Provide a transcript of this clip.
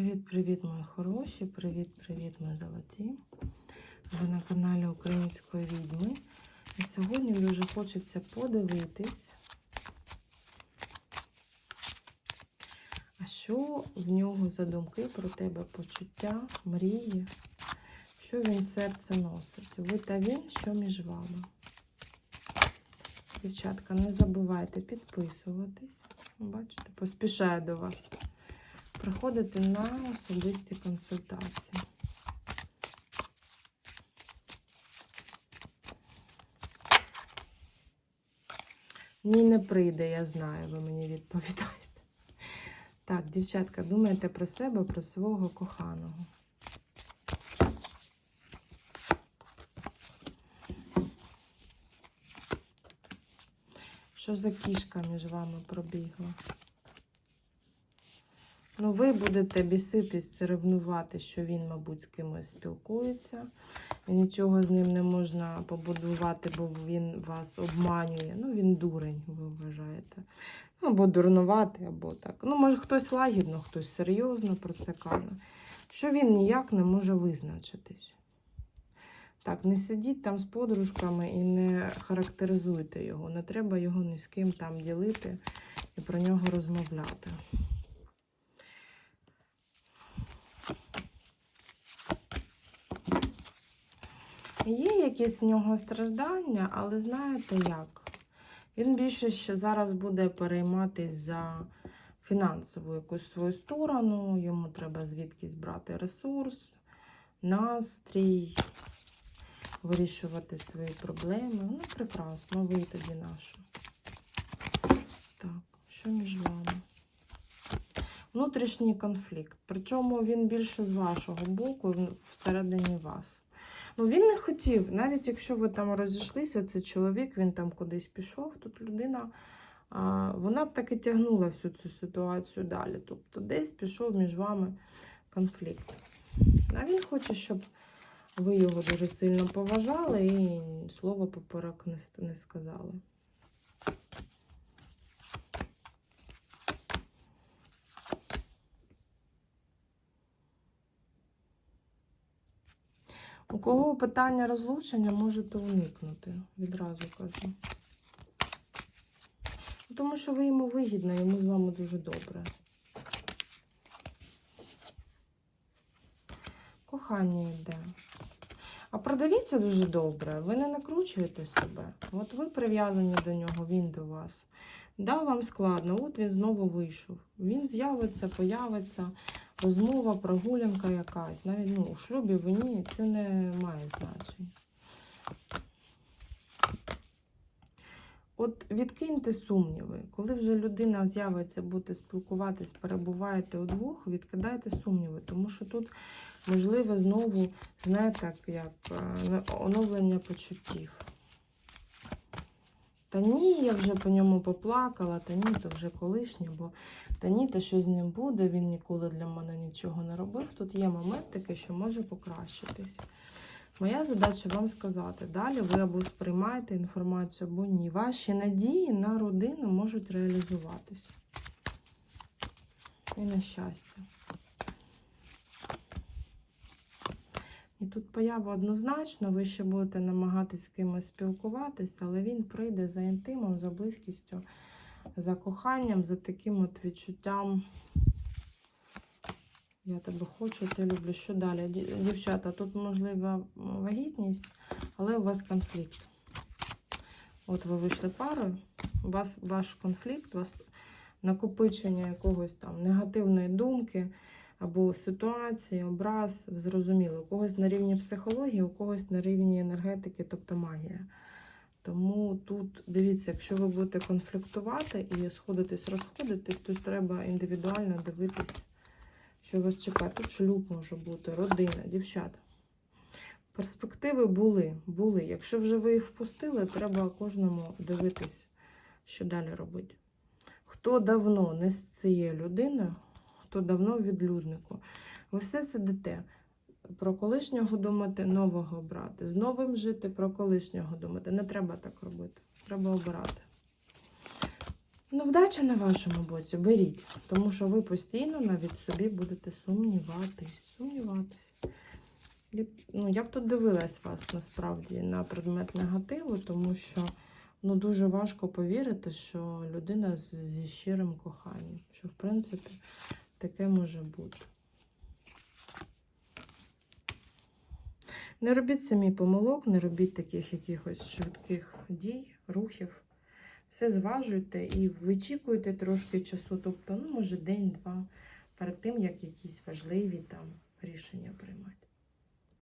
Привіт-привіт, мої хороші! Привіт-привіт, мої золоті! Ви на каналі Української відьми. І сьогодні дуже хочеться подивитись, а що в нього за думки про тебе почуття, мрії, що він серце носить. Ви та він, що між вами. Дівчатка, не забувайте підписуватись. Бачите, поспішаю до вас приходити на особисті консультації. Ні, не прийде, я знаю, ви мені відповідаєте. Так, дівчатка, думайте про себе, про свого коханого. Що за кішка між вами пробігла? Ну, ви будете біситись, ревнувати, що він, мабуть, з кимось спілкується. І нічого з ним не можна побудувати, бо він вас обманює. Ну, він дурень, ви вважаєте. Або дурнувати, або так. Ну, може, хтось лагідно, хтось серйозно про це каже. Що він ніяк не може визначитись. Так, не сидіть там з подружками і не характеризуйте його. Не треба його ні з ким там ділити і про нього розмовляти. Є якісь в нього страждання, але знаєте як? Він більше ще зараз буде перейматись за фінансову якусь свою сторону. Йому треба звідкись брати ресурс, настрій, вирішувати свої проблеми. Ну, прекрасно, ви тоді наша. Так, що між вами? Внутрішній конфлікт. Причому він більше з вашого боку, всередині вас. Ну, він не хотів, навіть якщо ви там розійшлися, це чоловік, він там кудись пішов, тут людина, а, вона б таки тягнула всю цю ситуацію далі. Тобто десь пішов між вами конфлікт. А він хоче, щоб ви його дуже сильно поважали і слово поперек не сказали. У кого питання розлучення можете уникнути, відразу кажу. Тому що ви йому вигідно, йому з вами дуже добре. Кохання йде. А продавіться дуже добре, ви не накручуєте себе. От ви прив'язані до нього, він до вас. Да, вам складно, от він знову вийшов. Він з'явиться, появиться розмова, прогулянка якась. Навіть ну, у шлюбі в ні, це не має значення. От відкиньте сумніви. Коли вже людина з'явиться, буде спілкуватись, перебуваєте удвох, відкидайте сумніви, тому що тут можливе знову, знаєте, як е, оновлення почуттів. Та ні, я вже по ньому поплакала, та ні, то вже колишнє, бо та ні, та що з ним буде, він ніколи для мене нічого не робив. Тут є момент такий, що може покращитись. Моя задача вам сказати, далі ви або сприймаєте інформацію, або ні. Ваші надії на родину можуть реалізуватись. І на щастя. І тут поява однозначно, ви ще будете намагатись з кимось спілкуватися, але він прийде за інтимом, за близькістю, за коханням, за таким от відчуттям. Я тебе хочу, ти люблю. Що далі? Дівчата, тут можлива вагітність, але у вас конфлікт. От ви вийшли парою, у вас ваш конфлікт, у вас накопичення якогось там негативної думки або ситуації, образ, зрозуміло, у когось на рівні психології, у когось на рівні енергетики, тобто магія. Тому тут, дивіться, якщо ви будете конфліктувати і сходитись, розходитись, то треба індивідуально дивитись, що вас чекає. Тут шлюб може бути, родина, дівчата. Перспективи були, були. Якщо вже ви їх впустили, треба кожному дивитись, що далі робити. Хто давно не з цією людиною, хто давно в відлюднику. Ви все сидите. Про колишнього думати, нового брати. З новим жити, про колишнього думати. Не треба так робити. Треба обирати. Ну, вдача на вашому боці, беріть, тому що ви постійно навіть собі будете сумніватись, сумніватись. Ну, я б тут дивилась вас насправді на предмет негативу, тому що ну, дуже важко повірити, що людина зі щирим коханням, що в принципі таке може бути. Не робіть самі помилок, не робіть таких якихось швидких дій, рухів. Все зважуйте і вичікуйте трошки часу, тобто, ну, може, день-два перед тим, як якісь важливі там рішення приймати.